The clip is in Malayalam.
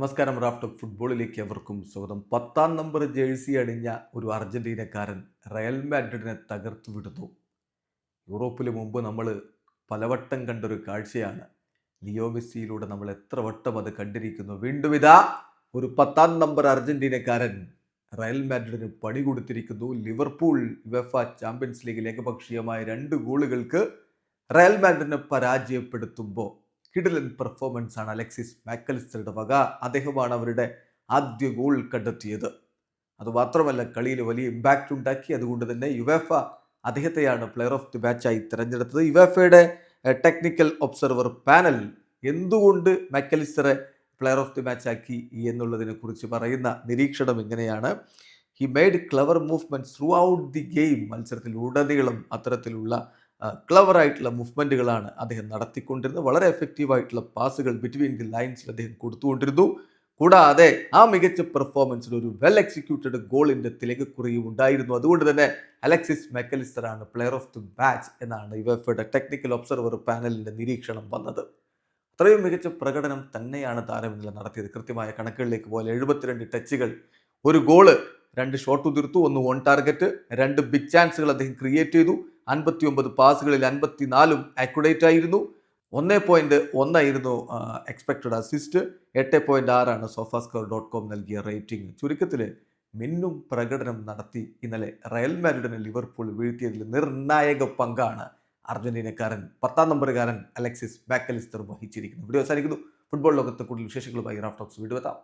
നമസ്കാരം റാഫ്റ്റ് ഫുട്ബോളിലേക്ക് അവർക്കും സ്വാഗതം. പത്താം നമ്പർ ജേഴ്സി അണിഞ്ഞ ഒരു അർജന്റീനക്കാരൻ റയൽ മാഡ്രിഡിനെ തകർത്തു വിടുന്നു. യൂറോപ്പിൽ മുമ്പ് നമ്മൾ പലവട്ടം കണ്ടൊരു കാഴ്ചയാണ്. ലിയോ മെസ്സിയിലൂടെ നമ്മൾ എത്ര വട്ടം അത് കണ്ടിരിക്കുന്നു. വീണ്ടും ഇതാ ഒരു പത്താം നമ്പർ അർജന്റീനക്കാരൻ റയൽ മാഡ്രിഡിന് പണി കൊടുത്തിരിക്കുന്നു. ലിവർപൂൾ വെഫ ചാമ്പ്യൻസ് ലീഗിൽ ഏകപക്ഷീയമായ രണ്ട് ഗോളുകൾക്ക് റയൽ മാഡ്രിഡിനെ പരാജയപ്പെടുത്തുമ്പോൾ കിടിലൻ പെർഫോമൻസ് ആണ് അലക്സിസ് മാക്കലിസ്റ്ററുടെ വക. അദ്ദേഹമാണ് അവരുടെ ആദ്യ ഗോൾ കണ്ടെത്തിയത്. അതുമാത്രമല്ല കളിയിൽ വലിയ ഇമ്പാക്റ്റ് ഉണ്ടാക്കി. അതുകൊണ്ട് തന്നെ യുവേഫ അദ്ദേഹത്തെയാണ് പ്ലെയർ ഓഫ് ദി മാച്ചായി തിരഞ്ഞെടുത്തത്. യുവേഫയുടെ ടെക്നിക്കൽ ഒബ്സർവർ പാനൽ എന്തുകൊണ്ട് മാക്കലിസ്റ്ററെ പ്ലെയർ ഓഫ് ദി മാച്ച് ആക്കി എന്നുള്ളതിനെ കുറിച്ച് പറയുന്ന നിരീക്ഷണം ഇങ്ങനെയാണ്. He made clever movements throughout the game മത്സരത്തിൽ ഉടനീളം അത്തരത്തിലുള്ള ക്ലവർ ആയിട്ടുള്ള മൂവ്മെന്റുകളാണ് അദ്ദേഹം നടത്തിക്കൊണ്ടിരുന്നത്. വളരെ എഫക്റ്റീവ് ആയിട്ടുള്ള പാസുകൾ ബിറ്റ്വീൻ ദി ലൈൻസിൽ അദ്ദേഹം കൊടുത്തുകൊണ്ടിരുന്നു. കൂടാതെ ആ മികച്ച പെർഫോമൻസിൽ ഒരു വെൽ എക്സിക്യൂട്ടഡ് ഗോളിന്റെ തിലകക്കുറിയും ഉണ്ടായിരുന്നു. അതുകൊണ്ട് തന്നെ അലക്സിസ് മെക്കലിസ്റ്റർ ആണ് പ്ലെയർ ഓഫ് ദി മാച്ച് എന്നാണ് യുവഫയുടെ ടെക്നിക്കൽ ഒബ്സർവർ പാനലിന്റെ നിരീക്ഷണം വന്നത്. അത്രയും മികച്ച പ്രകടനം തന്നെയാണ് താരം നടത്തിയത്. കൃത്യമായ കണക്കുകളിലേക്ക് പോലെ എഴുപത്തിരണ്ട് ടച്ചുകൾ ഒരു ഗോൾ രണ്ട് ഷോട്ട് ഉതിർത്തു ഒന്ന് ഓൺ ടാർഗറ്റ് രണ്ട് ബിഗ് ചാൻസുകൾ അദ്ദേഹം ക്രിയേറ്റ് ചെയ്തു. അൻപത്തി ഒമ്പത് പാസുകളിൽ അൻപത്തിനാലും ആക്യുറേറ്റ് ആയിരുന്നു. ഒന്നേ പോയിന്റ് ഒന്നായിരുന്നു എക്സ്പെക്റ്റഡ് അസിസ്റ്റ് എട്ട് പോയിന്റ് ആറാണ് സോഫാസ്കോർ ഡോട്ട് കോം നൽകിയ റേറ്റിംഗ് ചുരുക്കത്തിൽ മിന്നും പ്രകടനം നടത്തി. ഇന്നലെ റയൽ മാരിഡിനെ ലിവർപൂൾ വീഴ്ത്തിയതിൽ നിർണായക പങ്കാണ് അർജന്റീനക്കാരൻ പത്താം നമ്പറുകാരൻ അലക്സിസ് ബാക്കലിസ്റ്റർ വഹിച്ചിരിക്കുന്നത്. വീഡിയോ അവസാനിക്കുന്നു. ഫുട്ബോൾ ലോകത്തെ കൂടുതൽ വിശേഷങ്ങളുമായി റാഫ്റ്റോക്സ് വീഡിയോ എത്താം.